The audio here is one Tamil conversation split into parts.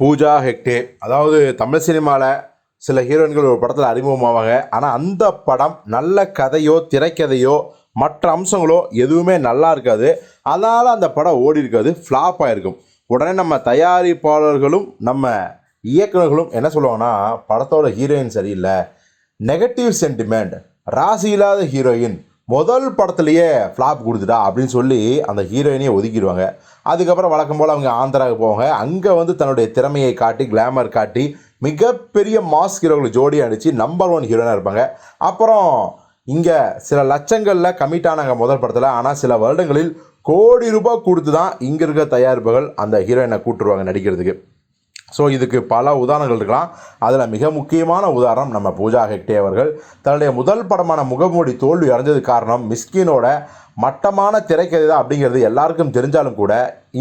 பூஜா ஹெக்டே. அதாவது தமிழ் சினிமாவில் சில ஹீரோயின்கள் ஒரு படத்தில் அறிமுகமாவாங்க. ஆனால் அந்த படம் நல்ல கதையோ திரைக்கதையோ மற்ற அம்சங்களோ எதுவுமே நல்லா இருக்காது. அதனால் அந்த படம் ஓடி இருக்காது ஃப்ளாப் ஆகிருக்கும் உடனே நம்ம தயாரிப்பாளர்களும் நம்ம இயக்குனர்களும் என்ன சொல்லுவாங்கன்னா படத்தோட ஹீரோயின் சரியில்லை. Negative sentiment. ராசி இல்லாத ஹீரோயின். முதல் படத்துலையே ஃப்ளாப் கொடுத்துட்டா அப்படின்னு சொல்லி அந்த ஹீரோயினையே ஒதுக்கிடுவாங்க. அதுக்கப்புறம் வழக்கம் போல் அவங்க ஆந்திராவுக்கு போவாங்க. அங்கே வந்து தன்னுடைய திறமையை காட்டி கிளாமர் காட்டி மிகப்பெரிய மாஸ் ஹீரோகளை ஜோடி அடித்து நம்பர் ஒன் ஹீரோனாக இருப்பாங்க. அப்புறம் இங்கே சில லட்சங்களில் கமிட் ஆனாங்க முதல் படத்தில். ஆனால் சில வருடங்களில் கோடி ரூபாய் கொடுத்து தான் இங்கே இருக்க தயாரிப்புகள் அந்த ஹீரோயினை கூட்டுருவாங்க நடிக்கிறதுக்கு. ஸோ இதுக்கு பல உதாரணங்கள் இருக்கலாம். அதில் மிக முக்கியமான உதாரணம் நம்ம பூஜா ஹெக்டே அவர்கள். தன்னுடைய முதல் படமான முகமூடி தோல்வி அடைஞ்சது காரணம் மிஸ்கினோட மட்டமான திரைக்கதை தான் அப்படிங்கிறது எல்லாருக்கும் தெரிஞ்சாலும் கூட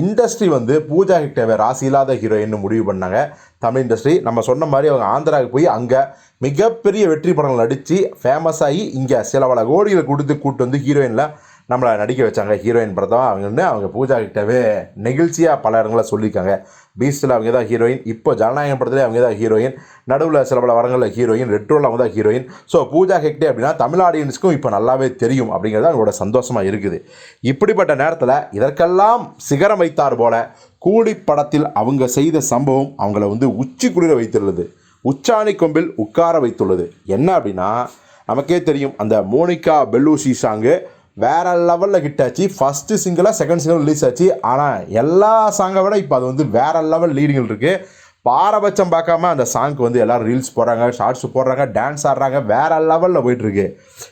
இண்டஸ்ட்ரி வந்து பூஜா ஹெக்டேவை ராசி இல்லாத ஹீரோயின் முடிவு பண்ணாங்க. தமிழ் இண்டஸ்ட்ரி நம்ம சொன்ன மாதிரி அவங்க ஆந்திராவுக்கு போய் அங்கே மிகப்பெரிய வெற்றி படங்கள் நடித்து ஃபேமஸ் ஆகி இங்கே சில பல கோடிகளை கொடுத்து கூட்டு வந்து ஹீரோயினில் நம்மளை நடிக்க வச்சாங்க ஹீரோயின் படத்தான் அவங்க வந்து அவங்க பூஜா கிட்டவே நெகிழ்ச்சியாக பல இடங்களில் சொல்லியிருக்காங்க. பீஸ்டில் அவங்க தான் ஹீரோயின் இப்போ ஜனநாயகம் படத்துலேயே அவங்க தான் ஹீரோயின் நடுவில் சில பல வரங்களில் ஹீரோயின் ரெட்ரோவில் அவங்க தான் ஹீரோயின் ஸோ பூஜா ஹெக்டே அப்படின்னா தமிழ் ஆடியன்ஸ்க்கும் இப்போ நல்லாவே தெரியும் அப்படிங்கிறது அவங்களோட சந்தோஷமாக இருக்குது. இப்படிப்பட்ட நேரத்தில் இதற்கெல்லாம் சிகரம் வைத்தார் போல கூலி படத்தில் அவங்க செய்த சம்பவம் அவங்கள வந்து உச்சி குளிர வைத்துள்ளது. உச்சாணி கொம்பில் உட்கார வைத்துள்ளது. என்ன அப்படின்னா நமக்கே தெரியும் அந்த மோனிகா பெல்லூசி சாங்கு வேற லெவலில் ஹிட் ஆச்சு ஃபஸ்ட்டு சிங்கிளாக செகண்ட் சிங்கிள் ரிலீஸ் ஆச்சு. ஆனால் எல்லா சாங்கை விட இப்போ அது வந்து வேற லெவல் லீடிங்கில் இருக்குது பாரபட்சம் பார்க்காம அந்த சாங்க்கு வந்து எல்லோரும் ரீல்ஸ் போடுறாங்க ஷார்ட்ஸ் போடுறாங்க டான்ஸ் ஆடுறாங்க வேற லெவலில் போயிட்டுருக்கு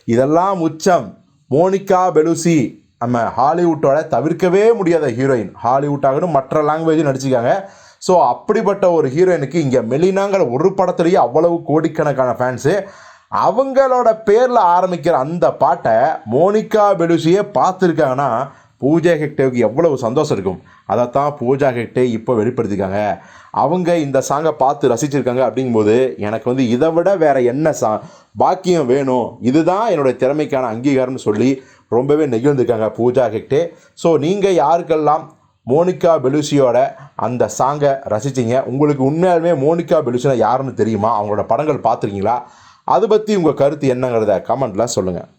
இதெல்லாம் உச்சம் மோனிகா பெலுசி நம்ம ஹாலிவுட்டோட தவிர்க்கவே முடியாத ஹீரோயின் ஹாலிவுட் மற்ற லாங்குவேஜும் நடிச்சிருக்காங்க. ஸோ அப்படிப்பட்ட ஒரு ஹீரோயினுக்கு இங்கே மெலினாங்கிற ஒரு படத்துலேயே அவ்வளவு கோடிக்கணக்கான ஃபேன்ஸு அவங்களோட பேரில் ஆரம்பிக்கிற அந்த பாட்டை மோனிகா பெலுசியே பார்த்துருக்காங்கன்னா பூஜா ஹெக்டேவுக்கு எவ்வளவு சந்தோஷம் இருக்கும். அதைத்தான் பூஜா ஹெக்டே இப்போ வெளிப்படுத்திருக்காங்க அவங்க இந்த சாங்கை பார்த்து ரசிச்சிருக்காங்க அப்படிங்கும்போது எனக்கு வந்து இதை விட வேற என்ன சா பாக்கியம் வேணும். இதுதான் என்னுடைய திறமைக்கான அங்கீகாரம்னு சொல்லி ரொம்பவே நெகிழ்ந்திருக்காங்க பூஜா ஹெக்டே. ஸோ நீங்கள் யாருக்கெல்லாம் மோனிகா பெலுசியோட அந்த சாங்கை ரசிச்சிங்க? உங்களுக்கு உண்மையாலுமே மோனிகா பெலுசினா யாருன்னு தெரியுமா? அவங்களோட படங்கள் பார்த்துருக்கீங்களா? அதை பற்றி உங்கள் கருத்து என்னங்கிறத கமெண்ட்லாம் சொல்லுங்கள்